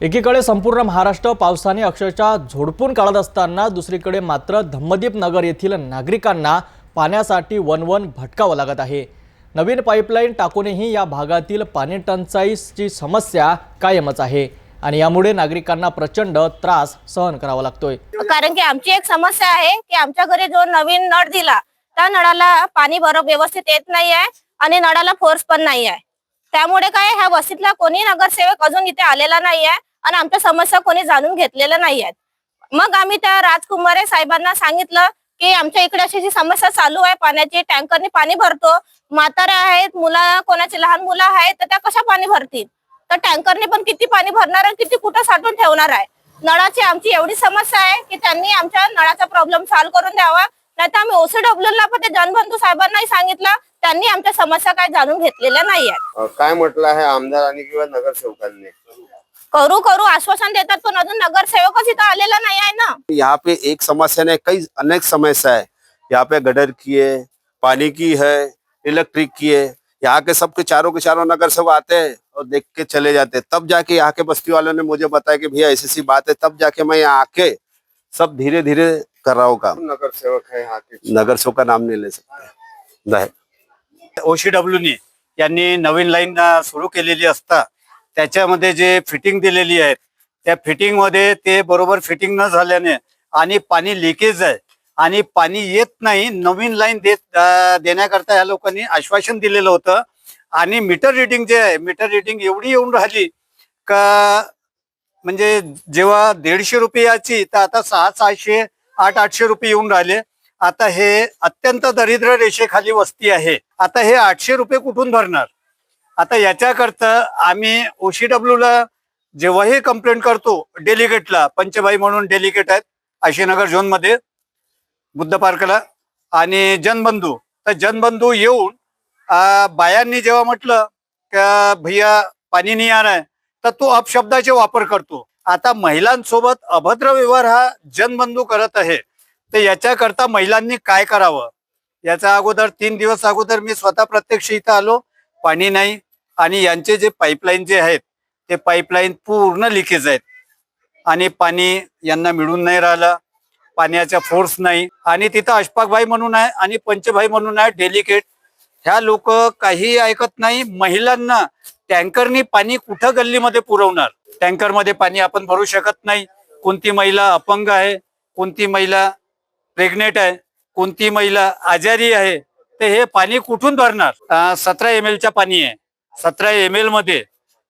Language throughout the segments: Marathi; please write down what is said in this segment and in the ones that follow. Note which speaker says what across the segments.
Speaker 1: एकीकडे संपूर्ण महाराष्ट्र पावसाने अक्षरशः झोडपून काढत असताना दुसरीकडे मात्र धम्मदीप नगर येथील नागरिकांना पाण्यासाठी वनवन भटकावं लागत आहे. नवीन पाईपलाईन टाकूनही या भागातील पाणी टंचाईची समस्या कायमच आहे आणि यामुळे नागरिकांना प्रचंड त्रास सहन करावा लागतोय.
Speaker 2: कारण की आमची एक समस्या आहे की आमच्या घरी जो नवीन नळ दिला त्या नळाला पाणी बरोबर व्यवस्थित येत नाही आहे आणि नळाला फोर्स पण नाही आहे त्यामुळे काय ह्या वस्तीतला कोणी नगरसेवक अजून इथे आलेला नाही आहे आणि आमच्या समस्या कोणी जाणून घेतलेल्या नाही आहेत मग आम्ही त्या राजकुमारे साहेबांना सांगितलं की आमच्या इकडे अशी जी समस्या चालू आहे पाण्याची टँकरने पाणी भरतो. म्हाताऱ्या आहेत मुलं कोणाची लहान मुलं आहेत तर त्या कशा पाणी भरतील? तर टँकरने पण किती पाणी भरणार आहे किती कुठं साठवून ठेवणार आहे? नळाची आमची एवढी समस्या आहे की त्यांनी आमच्या नळाचा प्रॉब्लेम सॉल्व्ह करून द्यावा. नाही तर आम्ही ओसीडब्ल्यू ला पण ते जनबंधू साहेबांनाही सांगितलं त्यांनी आमच्या समस्या काय जाणून घेतलेल्या नाही आहेत
Speaker 3: काय म्हटलं आहे आमदारांनी किंवा नगरसेवकांनी?
Speaker 2: करू करू आश्वासन देतात पण अजून नगरसेवकच इथं आलेला नाही आहे ना.
Speaker 4: यहाँ पे एक समस्या नहीं कई अनेक समस्या है। यहाँ पे गडर की है पानी की है इलेक्ट्रिक की है। यहाँ के सबके चारों के चारों नगर सेवक आते हैं और देख के चले जाते हैं। तब जाके यहाँ के बस्ती वालों ने मुझे बताया कि भैया ऐसी सी बात है तब जाके मैं यहाँ आके सब धीरे धीरे कर रहा हूँ काम।
Speaker 3: नगर सेवक है यहाँ के।
Speaker 4: नगर सेवक का नाम नहीं ले सकते। ज़ाहिर
Speaker 5: ओशीडब्ल्यूनी यांनी नवीन लाईन सुरू केलेली असता त्याच्यामध्ये जे फिटिंग दिलेली आहे त्या फिटिंगमध्ये ते बरोबर फिटिंग न झाल्याने आणि पाणी लिकेज आहे. आणि पाणी येत नाही नवीन लाईन देत देण्याकरता या लोकांनी आश्वासन दिलेलं होतं. आणि मीटर रिडिंग जे आहे मीटर रिडिंग एवढी येऊन राहिली का म्हणजे जेव्हा दीडशे रुपयाची तर आता सहा सहाशे आठ आठशे रुपये येऊन राहिले. आता हे अत्यंत दरिद्र रेषेखाली वस्ती आहे. आता हे आठशे रुपये कुठून भरणार? आता याच्याकरता आम्ही ओशी डब्ल्यूला जेव्हाही कंप्लेंट करतो डेलिगेटला पंचबाई म्हणून डेलिगेट आहेत आशीनगर झोनमध्ये बुद्ध पार्कला आणि जनबंधू तर जनबंधू येऊन बायांनी जेव्हा म्हटलं का भैया पाणी नाही आणाय तर तो अपशब्दाचे वापर करतो. आता महिलांसोबत अभद्र व्यवहार हा जनबंधू करत आहे. तर याच्याकरता महिलांनी काय करावं? याच्या अगोदर तीन दिवस अगोदर मी स्वतः प्रत्यक्ष इथं आलो. पाणी नाही आणि यांचे जे पाईपलाईन जे आहेत ते पाईपलाईन पूर्ण लिकेज आहेत. आणि पाणी यांना मिळून नाही राहिलं पाण्याचा फोर्स नाही. आणि तिथं अशफाकभाई म्हणून आहे आणि पंचभाई म्हणून आहे डेलिकेट ह्या लोक काही ऐकत नाही महिलांना टँकरनी पाणी कुठं गल्लीमध्ये पुरवणार? टँकरमध्ये पाणी आपण भरू शकत नाही. कोणती महिला अपंग आहे कोणती महिला प्रेग्नेंट आहे कोणती महिला आजारी आहे तर हे पाणी कुठून भरणार? सतरा एम एलच्या पाणी आहे. सतरा एम एलमध्ये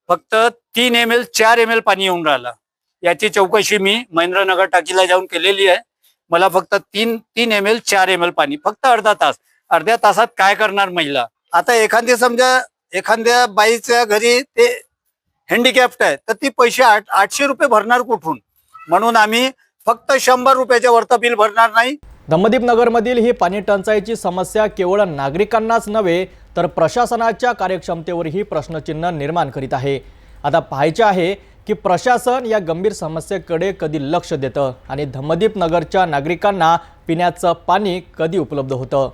Speaker 5: फक्त तीन एम एल चार एम एल पाणी येऊन राहिलं. याची चौकशी मी महेंद्रनगर टाकीला जाऊन केलेली आहे. मला फक्त तीन तीन एम एल चार एम एल पाणी फक्त अर्धा तास. अर्ध्या तासात काय करणार महिला? आता एखादी समजा एखाद्या बाईच्या घरी ते हँडिकॅप्ट आहे तर ती पैसे आठ आठशे रुपये भरणार कुठून? म्हणून आम्ही फक्त शंभर रुपयाच्या वरतं बिल भरणार नाही.
Speaker 1: दमदीप नगरमधील ही पाणी टंचाईची समस्या केवळ नागरिकांनाच नव्हे तर प्रशासनाच्या कार्यक्षमतेवरही प्रश्नचिन्ह निर्माण करीत आहे. आता पाहायचे आहे की प्रशासन या गंभीर समस्येकडे कधी लक्ष देतं आणि धम्मदीप नगरच्या नागरिकांना पिण्याचं पाणी कधी उपलब्ध होतं?